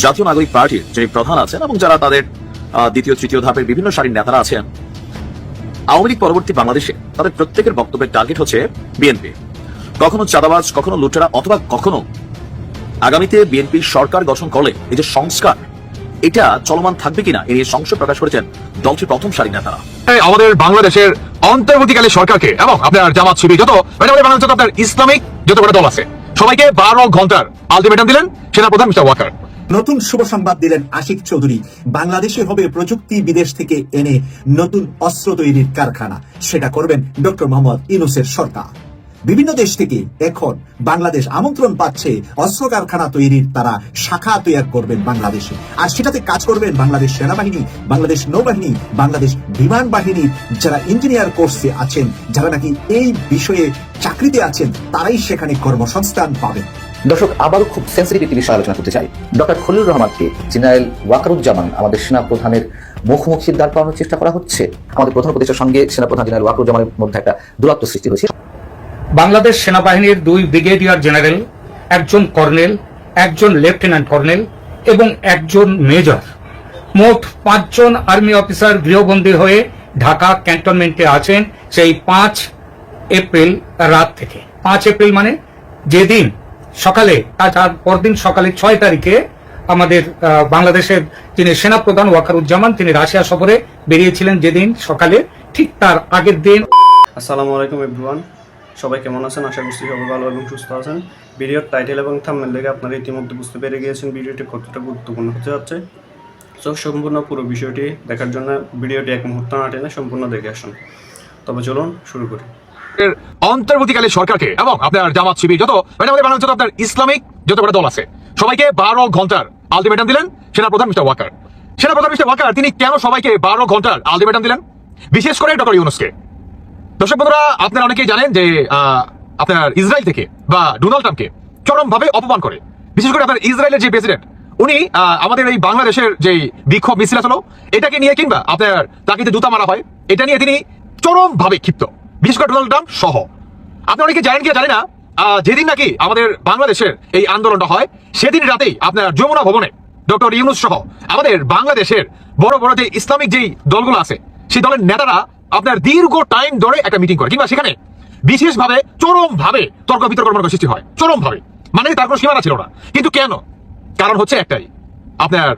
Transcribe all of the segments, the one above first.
জাতীয় নাগরিক পার্টির যিনি প্রধান আছেন এবং যারা তাদের দ্বিতীয়, তৃতীয় ধাপের বিভিন্ন সারির নেতারা আছেন, আওয়ামী লীগ পরবর্তী বাংলাদেশে তাদের প্রত্যেকের বক্তব্যের টার্গেট হচ্ছে বিএনপি। কখনো চাঁদাবাজ, কখনো লুটেরা, অথবা কখনো আগামীতে বিএনপি সরকার গঠন করলে এই যে সংস্কার, এটা চলমান থাকবে কিনা, এ নিয়ে সংশয় প্রকাশ করেছেন দলটির প্রথম সারির নেতারা। আমাদের বাংলাদেশের অন্তর্বর্তীকালে সরকারকে এবং আপনার জামাত যত মানে বাংলাদেশ আপনার ইসলামিক যত কটা দল আছে, সবাইকে বারো ঘণ্টার আলটিমেটাম দিলেন সেনাপ্রধান মিস্টার ওয়াকার। নতুন শুভ সংবাদ দিলেন আশিক চৌধুরী। বাংলাদেশে হবে প্রযুক্তি বিদেশ থেকে এনে নতুন অস্ত্র তৈরির কারখানা। সেটা করবেন ডক্টর মোহাম্মদ ইনুসের সরকার। বিভিন্ন দেশ থেকে এখন বাংলাদেশ আমন্ত্রণ পাচ্ছে অস্ত্র কারখানা তৈরির তারা শাখা তৈরি করবেন বাংলাদেশে। আর সেটাতে কাজ করবেন বাংলাদেশ সেনাবাহিনী, বাংলাদেশ নৌবাহিনী, বাংলাদেশ বিমান বাহিনীর যারা ইঞ্জিনিয়ার কোর্সে আছেন, যারা নাকি এই বিষয়ে চাকরিতে আছেন, তারাই সেখানে কর্মসংস্থান পাবেন। দর্শক, আবারও খুব সেন্সিটিভ একটি বিষয় আলোচনা করতে চাই। ডক্টর খলিলুর রহমানকে, জেনারেল ওয়াকারুজ্জামান, আমাদের সেনাপ্রধানের মুখোমুখি দাঁড় করানোর চেষ্টা করা হচ্ছে। আমাদের প্রধান উপদেষ্টার সঙ্গে সেনাপ্রধান জেনারেল ওয়াকারুজ্জামানের মধ্যে একটা দূরত্ব সৃষ্টি হয়েছে। বাংলাদেশ সেনাবাহিনীর দুই ব্রিগেডিয়ার জেনারেল, একজন কর্নেল, একজন লেফটেন্যান্ট কর্নেল এবং একজন মেজর। মোট পাঁচজন আর্মি অফিসার গৃহবন্দী হয়ে ঢাকা ক্যান্টনমেন্টে আছেন সেই পাঁচ এপ্রিল রাত থেকে। পাঁচ এপ্রিল মানে যেদিন সকালে, তার পরদিন সকালে ছয় তারিখে আমাদের বাংলাদেশের যিনি সেনাপ্রধান ওয়াকারুজ্জামান, তিনি রাশিয়া সফরে বেরিয়েছিলেন যেদিন সকালে, ঠিক তার আগের দিন। আসসালামু আলাইকুম এভরিওয়ান। সবাই কেমন আছেন? আশা করছি সবাই ভালো এবং সুস্থ আছেন। ভিডিওর টাইটেল এবং থাম্বনেল দেখে আপনারা ইতিমধ্যে বুঝতে পেরে গিয়েছেন ভিডিওটি কতটা গুরুত্বপূর্ণ হতে যাচ্ছে। সো সম্পূর্ণ পুরো বিষয়টি দেখার জন্য ভিডিওটি এক মুহূর্ত না টেনে সম্পূর্ণ দেখে আসুন। তবে চলুন, শুরু করি। অন্তর্বর্তীকালে সরকারকে এবং আপনার জামাত শিবির, যত মানে আমাদের আপনার ইসলামিক যত কটা দল আছে, সবাইকে বারো ঘণ্টার আলটিমেটাম দিলেন সেনাপ্রধান মিস্টার ওয়াকার। সেনাপ্রধান মিস্টার ওয়াকার, তিনি কেন সবাইকে বারো ঘণ্টার আলটিমেটাম দিলেন? বিশেষ করে ডক্টর ইউনুসকে। দর্শক বন্ধুরা, আপনারা অনেকেই জানেন যে আপনার ইসরায়েল থেকে বা ডোনাল্ড ট্রাম্পকে চরমভাবে অপমান করে। বিশেষ করে আপনার ইসরায়েলের যে প্রেসিডেন্ট, উনি আমাদের এই বাংলাদেশের যে বিক্ষোভ মিছিল আসলো, এটাকে নিয়ে কিংবা আপনার তাকে যে জুতা মারা হয়, এটা নিয়ে তিনি চরমভাবে ক্ষিপ্ত। বিশেষ করে ডোনাল্ড ট্রাম্প সহ। আপনি অনেকে জানেন কি জানি না? যেদিন নাকি আমাদের বাংলাদেশের এই আন্দোলনটা হয়, সেদিন রাতেই আপনার যমুনা ভবনে ডক্টর ইউনুস সহ আমাদের বাংলাদেশের বড় বড় যে ইসলামিক যেই দলগুলো আছে, সেই দলের নেতারা আপনার দীর্ঘ টাইম ধরে একটা মিটিং করে। কিংবা সেখানে বিশেষভাবে চরম ভাবে তর্ক বিতর্ক মনে সৃষ্টি হয়। চরম ভাবে মানে তার কোনো সীমানা ছিল না। কিন্তু কেন? কারণ হচ্ছে একটাই। আপনার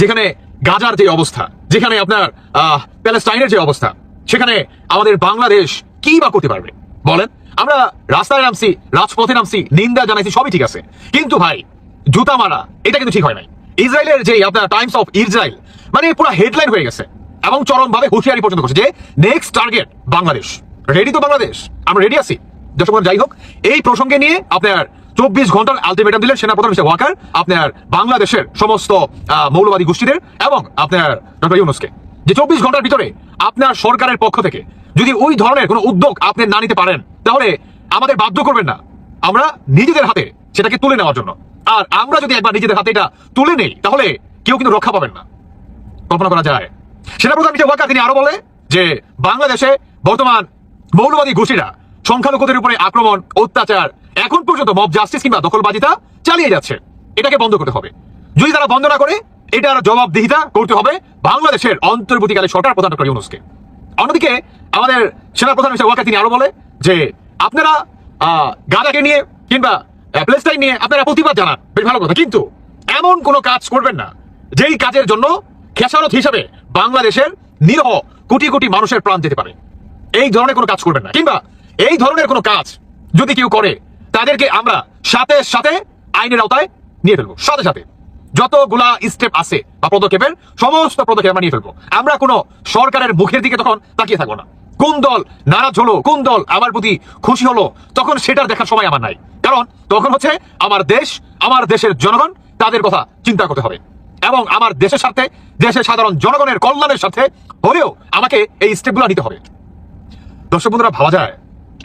যেখানে গাজার যে অবস্থা, যেখানে আপনার প্যালেস্টাইনের যে অবস্থা, সেখানে আমাদের বাংলাদেশ কি বা করতে পারবে? বলেন, আমরা রাস্তায় নামছি, রাজপথে নামছি, নিন্দা জানাইছি, সবই ঠিক আছে। কিন্তু ভাই, জুতা মারা, এটা কিন্তু ঠিক হয় নাই। ইসরায়েলের যে আপনার টাইমস অফ ইসরায়েল মানে পুরো হেডলাইন হয়ে গেছে এবং চরম ভাবে হুঁশিয়ারি পর্যন্ত করছে যে নেক্সট টার্গেট বাংলাদেশ। রেডি তো বাংলাদেশ? আমরা রেডি আছি। দর্শক, যাই হোক, এই প্রসঙ্গে নিয়ে আপনার চব্বিশ ঘণ্টার আলটিমেটাম দিলেন সেনাপ্রধান মিস্টার ওয়াকার, আপনার বাংলাদেশের সমস্ত মৌলবাদী গোষ্ঠীদের এবং আপনার ডক্টর ইউনুসকে। যে চব্বিশ ঘণ্টার ভিতরে আপনার সরকারের পক্ষ থেকে যদি ওই ধরনের কোনো উদ্যোগ আপনি না নিতে পারেন, তাহলে আমাদের বাধ্য করবেন না। আমরা নিজেদের হাতে সেটাকে তুলে নেওয়ার জন্য। আর আমরা যদি একবার নিজেদের হাতে এটা তুলে নেই, তাহলে কেউ কিন্তু রক্ষা পাবেন না। কল্পনা করা যায়। সেনাপ্রধান মিস্টার ওয়াকা তিনি আরও বলে যে, বাংলাদেশে বর্তমান মৌলবাদী গোষ্ঠীরা সংখ্যালঘুদের উপরে আক্রমণ, অত্যাচার, এখন পর্যন্ত মব জাস্টিস কিংবা দখলবাজিতা চালিয়ে যাচ্ছে। এটাকে বন্ধ করতে হবে। যদি তারা বন্ধ না করে, এটার জবাবদিহিতা করতে হবে বাংলাদেশের অন্তর্বর্তীকালে সরকার প্রধান ডক্টর ইউনুসকে। অন্যদিকে আমাদের সেনাপ্রধান মিস্টার ওয়াকা তিনি আরও বলে যে আপনারা গাজাকে নিয়ে কিংবা আহ, প্যালেস্টাইন নিয়ে আপনারা প্রতিবাদ জানান। বেশ ভালো কথা। কিন্তু এমন কোনো কাজ করবেন না যেই কাজের জন্য খেসারত হিসাবে বাংলাদেশের নিরহ কোটি কোটি মানুষের প্রাণ যেতে পারে। এই ধরনের কোনো কাজ করবেন না। কিংবা এই ধরনের কোনো কাজ যদি কেউ করে তাদেরকে আমরা সাথে সাথে আইনের আওতায় নিয়ে ফেলব। সাথে সাথে যতগুলা স্টেপ আছে বা পদক্ষেপের সমস্ত পদক্ষেপ আমরা নিয়ে ফেলব। আমরা কোনো সরকারের মুখের দিকে তখন তাকিয়ে থাকব না। কোন দল নারাজ হলো, কোন দল আমার প্রতি খুশি হলো, তখন সেটার দেখার সময় আমার নাই। কারণ তখন হচ্ছে আমার দেশ, আমার দেশের জনগণ, তাদের কথা চিন্তা করতে হবে। এবং আমার দেশের সাথে দেশের সাধারণ জনগণের কল্যাণের সাথে হলেও আমাকে এই স্টেপগুলো নিতে হবে। দর্শক বন্ধুরা, ভাবা যায়,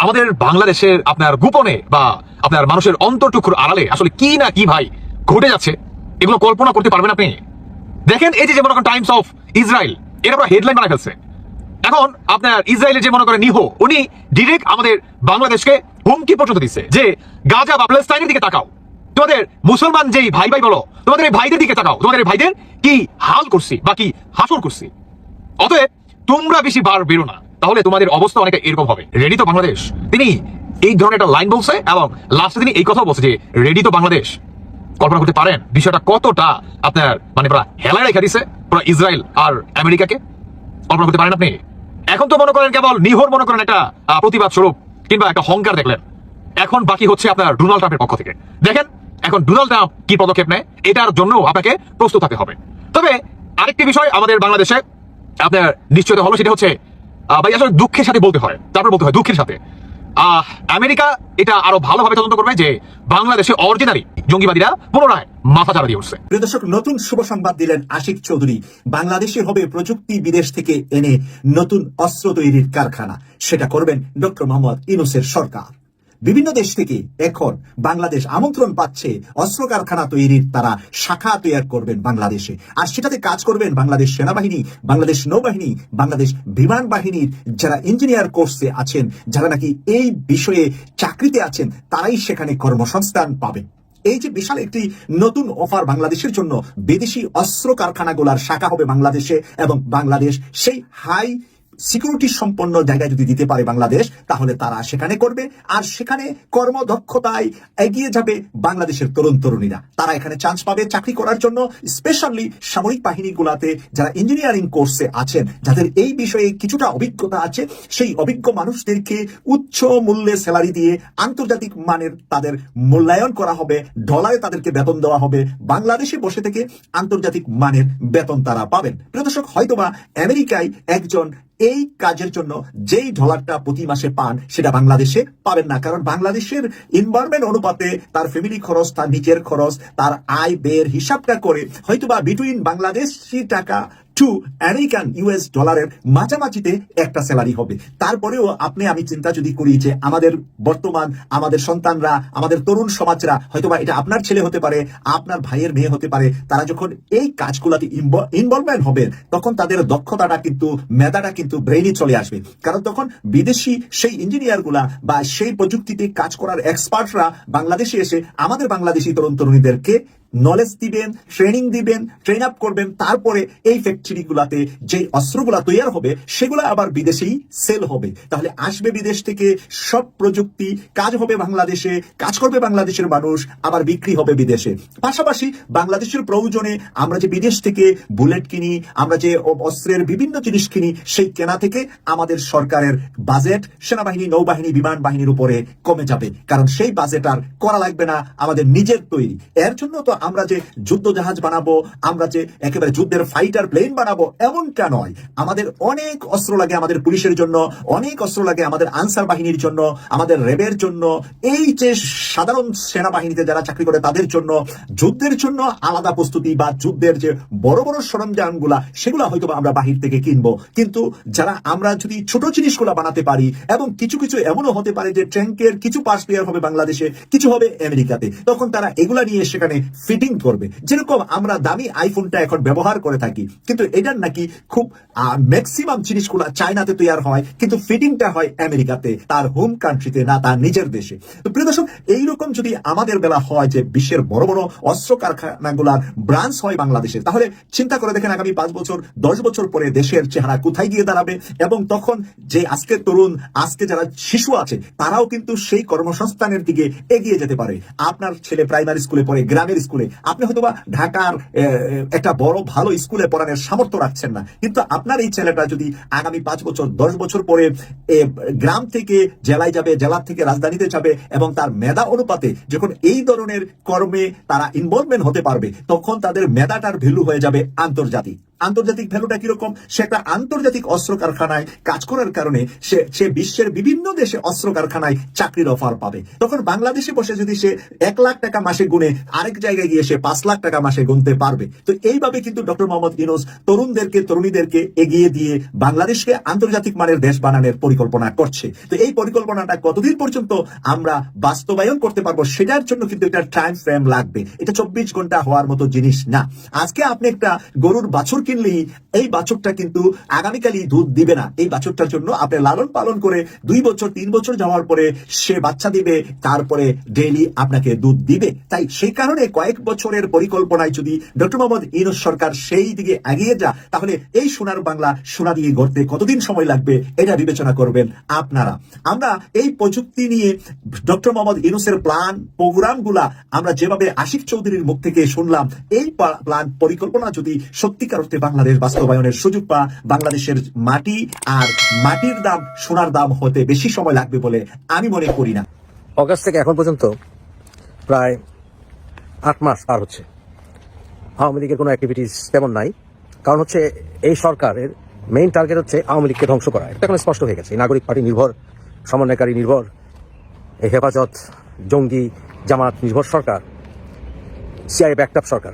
আমাদের বাংলাদেশের আপনার গোপনে বা আপনার মানুষের অন্তর্টুকুর আড়ালে আসলে কি না কি ভাই ঘটে যাচ্ছে, এগুলো কল্পনা করতে পারবেন আপনি। দেখেন এই যে যে মনে করেন টাইমস অফ ইসরায়েল এর আমরা হেডলাইন বানায় ফেলছে। এখন আপনার ইসরায়েলের যে মনে করেন নিহো, উনি ডিরেক্ট আমাদের বাংলাদেশকে হুমকি পর্যন্ত দিচ্ছে যে গাজা বা প্যালেস্টাইনের দিকে তাকাও। তোমাদের মুসলমান যেই ভাই ভাই বলো, তোমাদের এই ভাইদের দিকে তাকাও। তোমাদের এই ভাইদের কি হাল করছি বা কি হাসর করছি? অতএব তোমরা বেশি বার বেরো না, তাহলে তোমাদের অবস্থা অনেকটা এরকম হবে। রেডি তো বাংলাদেশ? তিনি এই ধরনের একটা লাইন বলছে এবং লাস্টে তিনি এই কথা বলছে যে রেডি তো বাংলাদেশ? কল্পনা করতে পারেন, বিষয়টা কতটা আপনার মানে পুরা হেলায় রেখে দিছে পুরো ইসরায়েল আর আমেরিকাকে? কল্পনা করতে পারেন আপনি? এখন তো মনে করেন কেবল নিহর মনে করেন একটা প্রতিবাদ স্বরূপ, কিংবা একটা হংকার দেখলেন। এখন বাকি হচ্ছে আপনার ডোনাল্ড ট্রাম্পের পক্ষ থেকে। দেখেন, এখন ডোনাল্ড ট্রাম্প কি পদক্ষেপ নেয়, এটার জন্য আপনাকে প্রস্তুত থাকতে হবে। তবে আরেকটি বিষয় আমাদের বাংলাদেশে আপনার নিশ্চয়তা হলো, সেটা হচ্ছে ভাই আসলে দুঃখের সাথে বলতে হয়, তারপর বলতে হয় দুঃখের সাথে। আমেরিকা এটা আরও ভালোভাবে তদন্ত করবে যে বাংলাদেশে অরিজিনারি জঙ্গিবাদীরা পুনরায় মাথা চারা দিয়ে উঠছে। প্রিয় নতুন শুভ সংবাদ দিলেন আশিক চৌধুরী। বাংলাদেশে হবে প্রযুক্তি বিদেশ থেকে এনে নতুন অস্ত্র তৈরির কারখানা। সেটা করবেন ডক্টর মোহাম্মদ ইনুসের সরকার। বিভিন্ন দেশ থেকে এখন বাংলাদেশ আমন্ত্রণ পাচ্ছে অস্ত্র কারখানা তৈরির, তারা শাখা তৈরি করবেন বাংলাদেশে। আর সেটাতে কাজ করবেন বাংলাদেশ সেনাবাহিনী, বাংলাদেশ নৌবাহিনী, বাংলাদেশ বিমান বাহিনীর যারা ইঞ্জিনিয়ার কোর্সে আছেন, যারা নাকি এই বিষয়ে চাকরিতে আছেন, তারাই সেখানে কর্মসংস্থান পাবে। এই যে বিশাল একটি নতুন অফার বাংলাদেশের জন্য, বিদেশি অস্ত্র কারখানাগুলার শাখা হবে বাংলাদেশে এবং বাংলাদেশ সেই হাই সিকিউরিটি সম্পন্ন জায়গায় যদি দিতে পারে বাংলাদেশ, তাহলে তারা সেখানে করবে। আর সেখানে কর্মদক্ষতায় এগিয়ে যাবে বাংলাদেশের তরুণ তরুণীরা। তারা এখানে চান্স পাবে চাকরি করার জন্য স্পেশালি সামরিক বাহিনীগুলাতে যারা ইঞ্জিনিয়ারিং কোর্সে আছেন, যাদের এই বিষয়ে কিছুটা অভিজ্ঞতা আছে, সেই অভিজ্ঞ মানুষদেরকে উচ্চ মূল্যে স্যালারি দিয়ে আন্তর্জাতিক মানের তাদের মূল্যায়ন করা হবে ডলারে তাদেরকে বেতন দেওয়া হবে, বাংলাদেশে বসে থেকে আন্তর্জাতিক মানের বেতন তারা পাবেন। প্রিয় দর্শক, হয়তোবা আমেরিকায় একজন এই কাজের জন্য যেই ডলারটা প্রতি মাসে পান, সেটা বাংলাদেশে পাবেন না। কারণ বাংলাদেশের ইনভারমেন্ট অনুপাতে তার ফ্যামিলি খরচ, তার নিজের খরচ, তার আয়, ব্যয়ের হিসাবটা করে হয়তোবা বিটুইন বাংলাদেশি টাকা টু আমেরিকান ইউএস ডলারের মাঝামাঝিতে একটা স্যালারি হবে। তারপরেও আপনি, আমি চিন্তা যদি করি যে আমাদের বর্তমান, আমাদের সন্তানরা, আমাদের তরুণ সমাজরা, হয়তোবা এটা আপনার ছেলে হতে পারে, আপনার ভাইয়ের মেয়ে হতে পারে, তারা যখন এই কাজগুলোতে ইনভলভমেন্ট হবে, তখন তাদের দক্ষতাটা কিন্তু, মেধাটা কিন্তু ব্রেইনে চলে আসবে। কারণ তখন বিদেশি সেই ইঞ্জিনিয়ারগুলা বা সেই প্রযুক্তিতে কাজ করার এক্সপার্টরা বাংলাদেশে এসে আমাদের বাংলাদেশি তরুণ তরুণীদেরকে নলেজ দিবেন ট্রেনিং দিবেন ট্রেন আপ করবেন, তারপরে এই ফ্যাক্টরি গুলাতে যে অস্ত্রগুলা তৈরি হবে, সেগুলো আবার বিদেশেই সেল হবে। তাহলে আসবে বিদেশ থেকে সব প্রযুক্তি, কাজ হবে বাংলাদেশে, কাজ করবে বাংলাদেশের মানুষ, আবার বিক্রি হবে বিদেশে। পাশাপাশি বাংলাদেশের প্রয়োজনে আমরা যে বিদেশ থেকে বুলেট কিনি, আমরা যে অস্ত্রের বিভিন্ন জিনিস কিনি, সেই কেনা থেকে আমাদের সরকারের বাজেট সেনাবাহিনী, নৌবাহিনী, বিমান বাহিনীর উপরে কমে যাবে। কারণ সেই বাজেট আর করা লাগবে না, আমাদের নিজের তৈরি। এর জন্য তো আমরা যে যুদ্ধ জাহাজ বানাবো, আমরা যে একেবারে যুদ্ধের ফাইটার প্লেন বানাবো, এমনটা নয়। আমাদের অনেক অস্ত্র লাগে আমাদের পুলিশের জন্য, অনেক অস্ত্র লাগে আমাদের আনসার বাহিনীর জন্য, আমাদের রেবের জন্য। এই যে সাধারণ সেনাবাহিনীতে যারা চাকরি করে, তাদের জন্য যুদ্ধের জন্য আলাদা প্রস্তুতি বা যুদ্ধের যে বড় বড় সরঞ্জামগুলা, সেগুলো হয়তো আমরা বাহির থেকে কিনবো। কিন্তু যারা আমরা যদি ছোট জিনিসগুলো বানাতে পারি, এবং কিছু কিছু এমনও হতে পারে যে ট্যাঙ্কের কিছু পার্টস প্লেয়ার হবে বাংলাদেশে, কিছু হবে আমেরিকাতে, তখন তারা এগুলা নিয়ে সেখানে ফিটিং করবে। যেরকম আমরা দামি আইফোনটা এখন ব্যবহার করে থাকি, কিন্তু এটার নাকি খুব ম্যাক্সিমাম জিনিসগুলো চায়নাতে তৈরি হয়, কিন্তু ফিটিংটা হয় আমেরিকাতে তার হোম কান্ট্রিতে না তার নিজের দেশে। তো প্রিয় এইরকম যদি আমাদের বেলা হয় যে বিশ্বের বড় বড় অস্ত্র কারখানাগুলার ব্রাঞ্চ হয় বাংলাদেশে, তাহলে চিন্তা করে দেখেন আগামী পাঁচ বছর, দশ বছর পরে দেশের চেহারা কোথায় গিয়ে দাঁড়াবে? এবং তখন যে আজকের তরুণ, আজকে যারা শিশু আছে, তারাও কিন্তু সেই কর্মসংস্থানের দিকে এগিয়ে যেতে পারে। আপনার ছেলে প্রাইমারি স্কুলে পড়ে, গ্রামের স্কুলে আপনি হয়তোবা ঢাকার একটা বড় ভালো স্কুলে পড়ানোর সামর্থ্য রাখছেন না। কিন্তু আপনার এই ছেলেটা যদি আগামী পাঁচ বছর, দশ বছর পরে গ্রাম থেকে জেলায় যাবে, জেলা থেকে রাজধানীতে যাবে এবং তার মেধা অনুপাতে যখন এই ধরনের কর্মে তারা ইনভলভমেন্ট হতে পারবে, তখন তাদের মেধাটার ভ্যালু হয়ে যাবে আন্তর্জাতিক। আন্তর্জাতিক ভ্যালুটা কীরকম? সে একটা আন্তর্জাতিক অস্ত্র কারখানায় কাজ করার কারণে সে সে বিশ্বের বিভিন্ন দেশে অস্ত্র কারখানায় চাকরির অফার পাবে। তখন বাংলাদেশে বসে যদি সে এক লাখ টাকা মাসে গুনে আরেক জায়গায় গিয়ে সে পাঁচ লাখ টাকা মাসে গুনতে পারবে। তো এইভাবে কিন্তু ডক্টর মোহাম্মদ ইনোস তরুণদেরকে, তরুণীদেরকে এগিয়ে দিয়ে বাংলাদেশকে আন্তর্জাতিক মানের দেশ বানানোর পরিকল্পনা করছে। তো এই পরিকল্পনাটা কতদিন পর্যন্ত আমরা বাস্তবায়ন করতে পারব সেটার জন্য কিন্তু একটা টাইম ফ্রেম লাগবে। এটা চব্বিশ ঘণ্টা হওয়ার মতো জিনিস না। আজকে আপনি একটা গরুর বাছুর কিনে কিনলেই এই বাছুরটা কিন্তু আগামীকালই দুধ দিবে না। এই বাছুরটার জন্য আপনি লালন পালন করে দুই বছর, তিন বছর যাওয়ার পরে সে বাচ্চা দিবে, তারপরে ডেইলি আপনাকে দুধ দিবে। তাই সেই কারণে কয়েক বছরের পরিকল্পনায় যদি ডক্টর মোহাম্মদ ইনুস সরকার সেই দিকে এগিয়ে যা তাহলে এই সোনার বাংলা সোনা দিয়ে গড়তে কতদিন সময় লাগবে এটা বিবেচনা করবেন আপনারা। আমরা এই প্রযুক্তি নিয়ে ডক্টর মোহাম্মদ ইনুসের প্ল্যান, প্রোগ্রামগুলা আমরা যেভাবে আশিক চৌধুরীর মুখ থেকে শুনলাম, এই প্ল্যান পরিকল্পনা যদি সত্যিকার অর্থে বাংলাদেশ বাস্তবায়নের সুযোগ পা বাংলাদেশের মাটি আর মাটির দাম, সোনার দাম হতে বেশি সময় লাগবে বলে আমি মনে করি না। অগাস্ট থেকে এখন পর্যন্ত প্রায় আট মাস পার হচ্ছে। আওয়ামী লীগের কোনো অ্যাক্টিভিটিস তেমন নাই। কারণ হচ্ছে এই সরকারের মেইন টার্গেট হচ্ছে আওয়ামী লীগকে ধ্বংস করা। এটা এখন স্পষ্ট হয়ে গেছে। নাগরিক পার্টি নির্ভর, সমন্বয়কারী নির্ভর, এই হেফাজত, জঙ্গি, জামাত নির্ভর সরকার সিআই ব্যাকটাপ সরকার।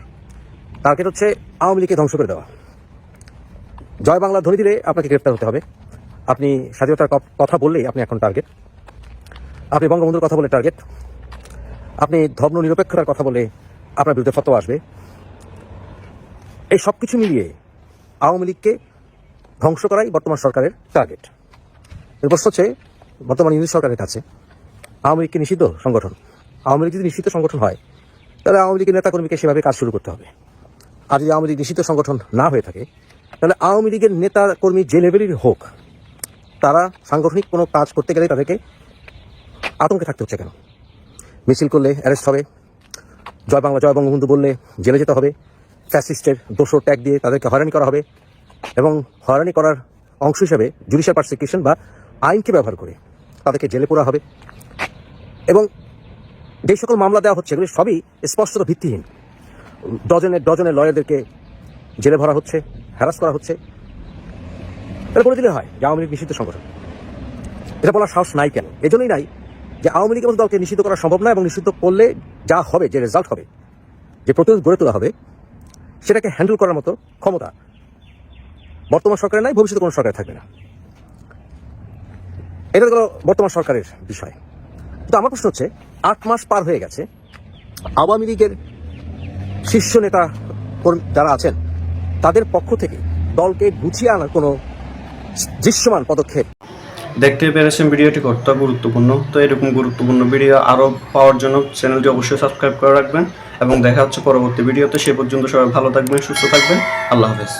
টার্গেট হচ্ছে আওয়ামী লীগকে ধ্বংস করে দেওয়া। জয় বাংলা ধ্বনি দিলে আপনাকে গ্রেপ্তার হতে হবে। আপনি স্বাধীনতার কথা বললেই আপনি এখন টার্গেট আপনি বঙ্গবন্ধুর কথা বলে টার্গেট আপনি ধর্ম নিরপেক্ষতার কথা বলে আপনার বিরুদ্ধে ফতোয়া আসবে। এই সব কিছু মিলিয়ে আওয়ামী লীগকে ধ্বংস করাই বর্তমান সরকারের টার্গেট এর প্রশ্ন হচ্ছে, বর্তমান ইংরেজ সরকারের কাছে আওয়ামী লীগকে নিষিদ্ধ সংগঠন। আওয়ামী লীগ যদি নিষিদ্ধ সংগঠন হয়, তাহলে আওয়ামী লীগের নেতাকর্মীকে সেভাবে কাজ শুরু করতে হবে। আর যদি আওয়ামী লীগ সংগঠন না হয়ে থাকে, তাহলে আওয়ামী লীগের নেতা কর্মী যে লেভেলেরই হোক, তারা সাংগঠনিক কোনো কাজ করতে গেলে তাদেরকে আতঙ্কে থাকতে হচ্ছে কেন? মিছিল করলে অ্যারেস্ট হবে, জয় বাংলা, জয় বঙ্গবন্ধু বললে জেলে যেতে হবে ফ্যাসিস্টের দোষো ট্যাগ দিয়ে তাদেরকে হয়রানি করা হবে এবং হয়রানি করার অংশ হিসেবে জুডিশিয়াল পার্সিকিউশন বা আইনকে ব্যবহার করে তাদেরকে জেলে পোড়া হবে। এবং যে সকল মামলা দেওয়া হচ্ছে, এগুলি সবই স্পষ্টত ভিত্তিহীন। ডজনের ডজনের লয়ারদেরকে জেলে ভরা হচ্ছে হ্যারাস করা হচ্ছে। তাহলে বলে দিলে হয় যে আওয়ামী লীগ নিষিদ্ধ সংগঠন। এটা বলার সাহস নাই কেন? এজন্যই নাই যে আওয়ামী লীগের মতো দলকে নিষিদ্ধ করা সম্ভব নয় এবং নিষিদ্ধ করলে যা হবে, যে রেজাল্ট হবে, যে প্রতিরোধ গড়ে তোলা হবে, সেটাকে হ্যান্ডেল করার মতো ক্ষমতা বর্তমান সরকারের নাই, ভবিষ্যতে কোনো সরকার থাকবে না। এটা হলো বর্তমান সরকারের বিষয়। তো আমার প্রশ্ন হচ্ছে, আট মাস পার হয়ে গেছে, আওয়ামী লীগের শীর্ষ নেতা যারা আছেন, তাদের পক্ষ থেকে দলকে গুছিয়ে আনার কোনো দৃশ্যমান পদক্ষেপ। দেখতে পেরেছেন ভিডিওটি কতটা গুরুত্বপূর্ণ? তো এরকম গুরুত্বপূর্ণ ভিডিও আরও পাওয়ার জন্য চ্যানেলটি অবশ্যই সাবস্ক্রাইব করে রাখবেন এবং দেখা হচ্ছে পরবর্তী ভিডিওতে। সে পর্যন্ত সবাই ভালো থাকবেন, সুস্থ থাকবেন। আল্লাহ হাফেজ।